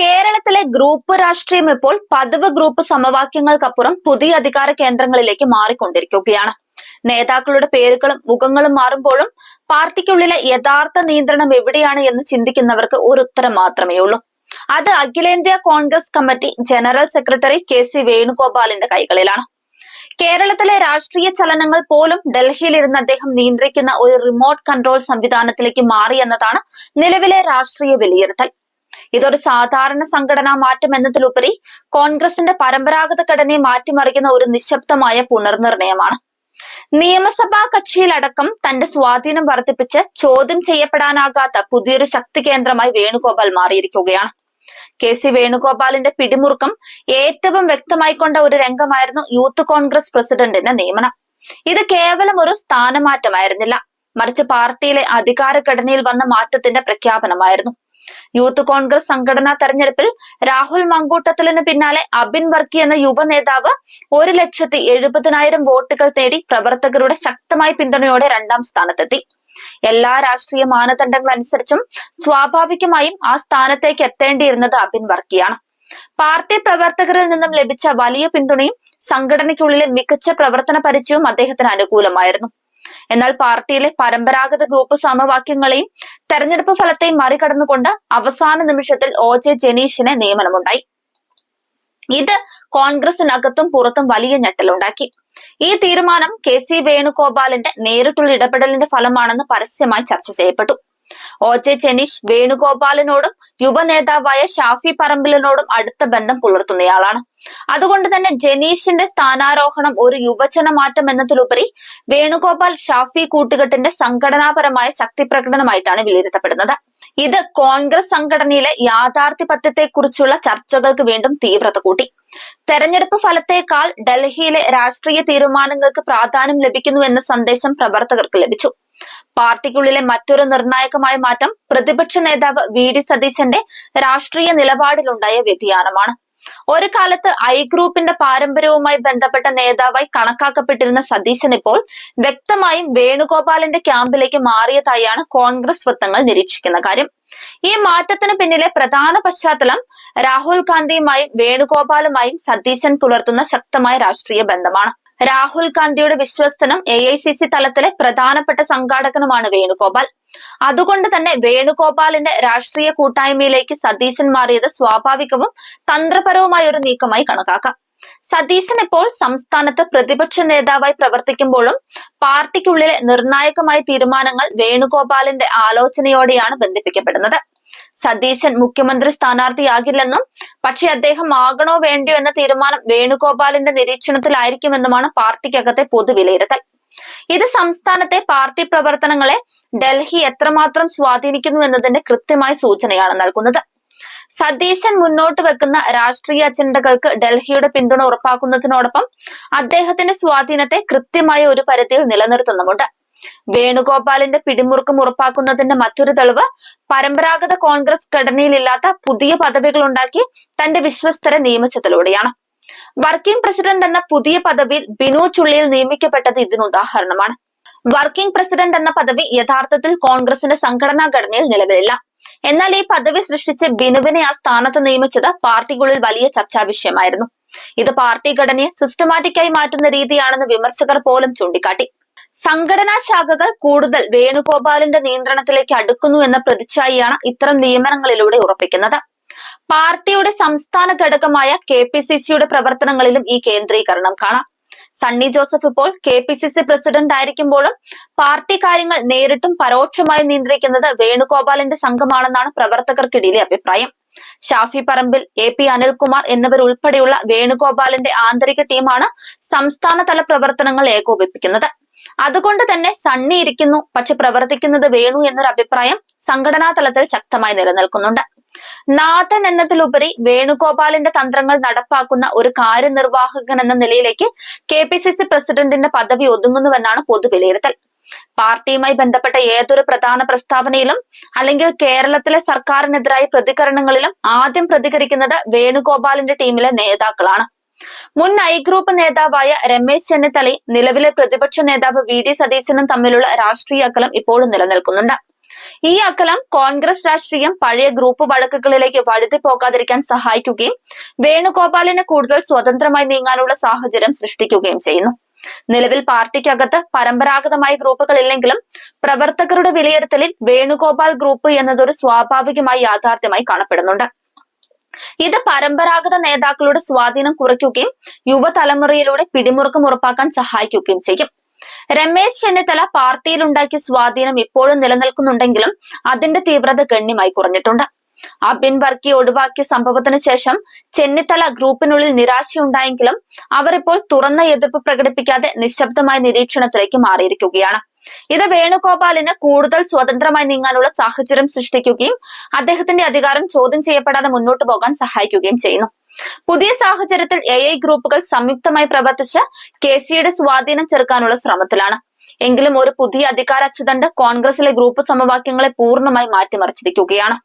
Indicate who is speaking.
Speaker 1: കേരളത്തിലെ ഗ്രൂപ്പ് രാഷ്ട്രീയം ഇപ്പോൾ പതിവ് ഗ്രൂപ്പ് സമവാക്യങ്ങൾക്കപ്പുറം പുതിയ അധികാര കേന്ദ്രങ്ങളിലേക്ക് മാറിക്കൊണ്ടിരിക്കുകയാണ്. നേതാക്കളുടെ പേരുകളും മുഖങ്ങളും മാറുമ്പോഴും പാർട്ടിക്കുള്ളിലെ യഥാർത്ഥ നിയന്ത്രണം എവിടെയാണ് എന്ന് ചിന്തിക്കുന്നവർക്ക് ഒരു ഉത്തരം മാത്രമേ ഉള്ളൂ. അത് അഖിലേന്ത്യാ Congress committee general secretary K C വേണുഗോപാലിന്റെ കൈകളിലാണ്. കേരളത്തിലെ രാഷ്ട്രീയ ചലനങ്ങൾ പോലും ഡൽഹിയിൽ ഇരുന്ന് അദ്ദേഹം നിയന്ത്രിക്കുന്ന ഒരു റിമോട്ട് കൺട്രോൾ സംവിധാനത്തിലേക്ക് മാറി എന്നതാണ് നിലവിലെ രാഷ്ട്രീയ വിലയിരുത്തൽ. ഇതൊരു സാധാരണ സംഘടനാ മാറ്റം എന്നതിലുപരി കോൺഗ്രസിന്റെ പരമ്പരാഗത ഘടനയെ മാറ്റിമറിക്കുന്ന ഒരു നിശബ്ദമായ പുനർനിർണയമാണ്. നിയമസഭാ കക്ഷിയിലടക്കം തന്റെ സ്വാധീനം വർദ്ധിപ്പിച്ച് ചോദ്യം ചെയ്യപ്പെടാനാകാത്ത പുതിയൊരു ശക്തി കേന്ദ്രമായി വേണുഗോപാൽ മാറിയിരിക്കുകയാണ്. കെ സി വേണുഗോപാലിന്റെ പിടിമുറുക്കം ഏറ്റവും വ്യക്തമായി കൊണ്ട ഒരു രംഗമായിരുന്നു യൂത്ത് കോൺഗ്രസ് പ്രസിഡന്റിന്റെ നിയമനം. ഇത് കേവലം ഒരു സ്ഥാനമാറ്റമായിരുന്നില്ല. മറിച്ച് പാർട്ടിയിലെ അധികാരഘടനയിൽ വന്ന മാറ്റത്തിന്റെ പ്രഖ്യാപനമായിരുന്നു. യൂത്ത് കോൺഗ്രസ് സംഘടനാ തെരഞ്ഞെടുപ്പിൽ രാഹുൽ മങ്കൂട്ടത്തിലിന് പിന്നാലെ അബിൻ വർക്കി എന്ന യുവ നേതാവ് ഒരു ലക്ഷത്തി എഴുപതിനായിരം വോട്ടുകൾ നേടി പ്രവർത്തകരുടെ ശക്തമായ പിന്തുണയോടെ രണ്ടാം സ്ഥാനത്തെത്തി. എല്ലാ രാഷ്ട്രീയ മാനദണ്ഡങ്ങൾ അനുസരിച്ചും സ്വാഭാവികമായും ആ സ്ഥാനത്തേക്ക് എത്തേണ്ടിയിരുന്നത് അബിൻ വർക്കിയാണ്. പാർട്ടി പ്രവർത്തകരിൽ നിന്നും ലഭിച്ച വലിയ പിന്തുണയും സംഘടനയ്ക്കുള്ളിലെ മികച്ച പ്രവർത്തന പരിചയവും അദ്ദേഹത്തിന് അനുകൂലമായിരുന്നു. എന്നാൽ പാർട്ടിയിലെ പരമ്പരാഗത ഗ്രൂപ്പ് സമവാക്യങ്ങളെയും തെരഞ്ഞെടുപ്പ് ഫലത്തെയും മറികടന്നുകൊണ്ട് അവസാന നിമിഷത്തിൽ ഒ ജെ ജനീഷിന് നിയമനമുണ്ടായി. ഇത് കോൺഗ്രസിനകത്തും പുറത്തും വലിയ ഞെട്ടലുണ്ടാക്കി. ഈ തീരുമാനം കെ സി വേണുഗോപാലിന്റെ നേരിട്ടുള്ള ഇടപെടലിന്റെ ഫലമാണെന്ന് പരസ്യമായി ചർച്ച ചെയ്യപ്പെട്ടു. ഒ ജെ ജനീഷ് വേണുഗോപാലിനോടും യുവ നേതാവായ ഷാഫി പറമ്പിലിനോടും അടുത്ത ബന്ധം പുലർത്തുന്നയാളാണ്. അതുകൊണ്ട് തന്നെ ജനീഷിന്റെ സ്ഥാനാരോഹണം ഒരു യുവജന മാറ്റം എന്നതിലുപരി വേണുഗോപാൽ ഷാഫി കൂട്ടുകെട്ടിന്റെ സംഘടനാപരമായ ശക്തി പ്രകടനമായിട്ടാണ് വിലയിരുത്തപ്പെടുന്നത്. ഇത് കോൺഗ്രസ് സംഘടനയിലെ യാഥാർത്ഥ്യപത്യത്തെക്കുറിച്ചുള്ള ചർച്ചകൾക്ക് വീണ്ടും തീവ്രത കൂട്ടി. തെരഞ്ഞെടുപ്പ് ഫലത്തേക്കാൾ ഡൽഹിയിലെ രാഷ്ട്രീയ തീരുമാനങ്ങൾക്ക് പ്രാധാന്യം ലഭിക്കുന്നു എന്ന സന്ദേശം പ്രവർത്തകർക്ക് ലഭിച്ചു. പാർട്ടിക്കുള്ളിലെ മറ്റൊരു നിർണായകമായ മാറ്റം പ്രതിപക്ഷ നേതാവ് വി ഡി സതീശന്റെ രാഷ്ട്രീയ നിലപാടിലുണ്ടായ വ്യതിയാനമാണ്. ഒരു കാലത്ത് ഐ ഗ്രൂപ്പിന്റെ പാരമ്പര്യവുമായി ബന്ധപ്പെട്ട നേതാവായി കണക്കാക്കപ്പെട്ടിരുന്ന സതീശൻ ഇപ്പോൾ വ്യക്തമായും വേണുഗോപാലിന്റെ ക്യാമ്പിലേക്ക് മാറിയതായാണ് കോൺഗ്രസ് വൃത്തങ്ങൾ നിരീക്ഷിക്കുന്ന കാര്യം. ഈ മാറ്റത്തിന് പിന്നിലെ പ്രധാന പശ്ചാത്തലം രാഹുൽ ഗാന്ധിയുമായും വേണുഗോപാലുമായും സതീശൻ പുലർത്തുന്ന ശക്തമായ രാഷ്ട്രീയ ബന്ധമാണ്. രാഹുൽ ഗാന്ധിയുടെ വിശ്വസ്തനും എ ഐ സി സി തലത്തിലെ പ്രധാനപ്പെട്ട സംഘാടകനുമാണ് വേണുഗോപാൽ. അതുകൊണ്ട് തന്നെ വേണുഗോപാലിന്റെ രാഷ്ട്രീയ കൂട്ടായ്മയിലേക്ക് സതീശൻ മാറിയത് സ്വാഭാവികവും തന്ത്രപരവുമായ ഒരു നീക്കമായി കണക്കാക്കാം. സതീശൻ ഇപ്പോൾ സംസ്ഥാനത്ത് പ്രതിപക്ഷ നേതാവായി പ്രവർത്തിക്കുമ്പോഴും പാർട്ടിക്കുള്ളിലെ നിർണായകമായ തീരുമാനങ്ങൾ വേണുഗോപാലിന്റെ ആലോചനയോടെയാണ് ബന്ധിപ്പിക്കപ്പെടുന്നത്. സതീശൻ മുഖ്യമന്ത്രി സ്ഥാനാർത്ഥിയാകില്ലെന്നും പക്ഷെ അദ്ദേഹം ആകണോ വേണ്ടിയോ എന്ന തീരുമാനം വേണുഗോപാലിന്റെ നിരീക്ഷണത്തിലായിരിക്കുമെന്നുമാണ് പാർട്ടിക്കകത്തെ പൊതുവിലയിരുത്തൽ. ഇത് സംസ്ഥാനത്തെ പാർട്ടി പ്രവർത്തനങ്ങളെ ഡൽഹി എത്രമാത്രം സ്വാധീനിക്കുന്നു എന്നതിന്റെ കൃത്യമായ സൂചനയാണ് നൽകുന്നത്. സതീശൻ മുന്നോട്ട് വെക്കുന്ന രാഷ്ട്രീയ അജണ്ടകൾക്ക് ഡൽഹിയുടെ പിന്തുണ ഉറപ്പാക്കുന്നതിനോടൊപ്പം അദ്ദേഹത്തിന്റെ സ്വാധീനത്തെ കൃത്യമായ ഒരു പരിധിയിൽ നിലനിർത്തുന്നുമുണ്ട്. വേണുഗോപാലിന്റെ പിടിമുറുക്കം ഉറപ്പാക്കുന്നതിന്റെ മറ്റൊരു തെളിവ് പരമ്പരാഗത കോൺഗ്രസ് ഘടനയിലില്ലാത്ത പുതിയ പദവികൾ ഉണ്ടാക്കി തന്റെ വിശ്വസ്തരെ നിയമിച്ചതിലൂടെയാണ്. വർക്കിംഗ് പ്രസിഡന്റ് എന്ന പുതിയ പദവിയിൽ ബിനു ചുള്ളിയിൽ നിയമിക്കപ്പെട്ടത് ഇതിന് ഉദാഹരണമാണ്. വർക്കിംഗ് പ്രസിഡന്റ് എന്ന പദവി യഥാർത്ഥത്തിൽ കോൺഗ്രസിന്റെ സംഘടനാ ഘടനയിൽ നിലവിലില്ല. എന്നാൽ ഈ പദവി സൃഷ്ടിച്ച് ബിനുവിനെ ആ സ്ഥാനത്ത് നിയമിച്ചത് പാർട്ടിക്കുള്ളിൽ വലിയ ചർച്ചാ വിഷയമായിരുന്നു. ഇത് പാർട്ടി ഘടനയെ സിസ്റ്റമാറ്റിക്കായി മാറ്റുന്ന രീതിയാണെന്ന് വിമർശകർ പോലും ചൂണ്ടിക്കാട്ടി. സംഘടനാ ശാഖകൾ കൂടുതൽ വേണുഗോപാലിന്റെ നിയന്ത്രണത്തിലേക്ക് അടുക്കുന്നു എന്ന പ്രതിച്ഛായയാണ് ഇത്തരം നിയമനങ്ങളിലൂടെ ഉറപ്പിക്കുന്നത്. പാർട്ടിയുടെ സംസ്ഥാന ഘടകമായ കെ പി സി സിയുടെ പ്രവർത്തനങ്ങളിലും ഈ കേന്ദ്രീകരണം കാണാം. സണ്ണി ജോസഫ് ഇപ്പോൾ K P C C president ആയിരിക്കുമ്പോഴും party കാര്യങ്ങൾ നേരിട്ടും പരോക്ഷമായി നിയന്ത്രിക്കുന്നത് വേണുഗോപാലിന്റെ സംഘമാണെന്നാണ് പ്രവർത്തകർക്കിടയിലെ അഭിപ്രായം. ഷാഫി പറമ്പിൽ എ പി അനിൽകുമാർ എന്നിവരുൾപ്പെടെയുള്ള വേണുഗോപാലിന്റെ ആന്തരിക ടീമാണ് സംസ്ഥാനതല പ്രവർത്തനങ്ങൾ ഏകോപിപ്പിക്കുന്നത്. അതുകൊണ്ട് തന്നെ സണ്ണി ഇരിക്കുന്നു. പക്ഷെ പ്രവർത്തിക്കുന്നത് വേണു എന്നൊരു അഭിപ്രായം സംഘടനാ തലത്തിൽ ശക്തമായി നിലനിൽക്കുന്നുണ്ട്. നാഥൻ എന്നതിലുപരി വേണുഗോപാലിന്റെ തന്ത്രങ്ങൾ നടപ്പാക്കുന്ന ഒരു കാര്യനിർവാഹകൻ എന്ന നിലയിലേക്ക് കെ പി സി സി പ്രസിഡന്റിന്റെ പദവി ഒതുങ്ങുന്നുവെന്നാണ് പൊതുവിലയിരുത്തൽ പാർട്ടിയുമായി ബന്ധപ്പെട്ട ഏതൊരു പ്രധാന പ്രസ്താവനയിലും അല്ലെങ്കിൽ കേരളത്തിലെ സർക്കാരിനെതിരായ പ്രതികരണങ്ങളിലും ആദ്യം പ്രതികരിക്കുന്നത് വേണുഗോപാലിന്റെ ടീമിലെ നേതാക്കളാണ്. മുൻ ഐ ഗ്രൂപ്പ് നേതാവായ രമേശ് ചെന്നിത്തലയും നിലവിലെ പ്രതിപക്ഷ നേതാവ് വി ഡി സതീശനും തമ്മിലുള്ള രാഷ്ട്രീയ അകലം ഇപ്പോഴും നിലനിൽക്കുന്നുണ്ട്. ഈ അകലം കോൺഗ്രസ് രാഷ്ട്രീയം പഴയ ഗ്രൂപ്പ് വഴക്കുകളിലേക്ക് വഴുതി പോകാതിരിക്കാൻ സഹായിക്കുകയും വേണുഗോപാലിന് കൂടുതൽ സ്വതന്ത്രമായി നീങ്ങാനുള്ള സാഹചര്യം സൃഷ്ടിക്കുകയും ചെയ്യുന്നു. നിലവിൽ പാർട്ടിക്കകത്ത് പരമ്പരാഗതമായ ഗ്രൂപ്പുകൾ ഇല്ലെങ്കിലും പ്രവർത്തകരുടെ വിലയിരുത്തലിൽ വേണുഗോപാൽ ഗ്രൂപ്പ് എന്നതൊരു സ്വാഭാവികമായി യാഥാർത്ഥ്യമായി കാണപ്പെടുന്നുണ്ട്. ഇത് പരമ്പരാഗത നേതാക്കളുടെ സ്വാധീനം കുറയ്ക്കുകയും യുവതലമുറയിലൂടെ പിടിമുറുക്കം ഉറപ്പാക്കാൻ സഹായിക്കുകയും ചെയ്യും. രമേശ് ചെന്നിത്തല പാർട്ടിയിൽ ഉണ്ടാക്കിയ സ്വാധീനം ഇപ്പോഴും നിലനിൽക്കുന്നുണ്ടെങ്കിലും അതിന്റെ തീവ്രത ഗണ്യമായി കുറഞ്ഞിട്ടുണ്ട്. അബിൻ വർക്കി ഒഴിവാക്കിയ സംഭവത്തിന് ശേഷം ചെന്നിത്തല ഗ്രൂപ്പിനുള്ളിൽ നിരാശയുണ്ടായെങ്കിലും ഇപ്പോൾ തുറന്ന എതിർപ്പ് പ്രകടിപ്പിക്കാതെ നിശബ്ദമായ നിരീക്ഷണത്തിലേക്ക് മാറിയിരിക്കുകയാണ്. ഇത് വേണുഗോപാലിന് കൂടുതൽ സ്വതന്ത്രമായി നീങ്ങാനുള്ള സാഹചര്യം സൃഷ്ടിക്കുകയും അദ്ദേഹത്തിന്റെ അധികാരം ചോദ്യം ചെയ്യപ്പെടാതെ മുന്നോട്ട് പോകാൻ സഹായിക്കുകയും ചെയ്യുന്നു. പുതിയ സാഹചര്യത്തിൽ എ ഐ ഗ്രൂപ്പുകൾ സംയുക്തമായി പ്രവർത്തിച്ച് കെ സിയുടെ സ്വാധീനം ചെറുക്കാനുള്ള ശ്രമത്തിലാണ്. എങ്കിലും ഒരു പുതിയ അധികാര അച്ചുതണ്ട് കോൺഗ്രസിലെ ഗ്രൂപ്പ് സമവാക്യങ്ങളെ പൂർണമായി മാറ്റിമറിച്ചിരിക്കുകയാണ്.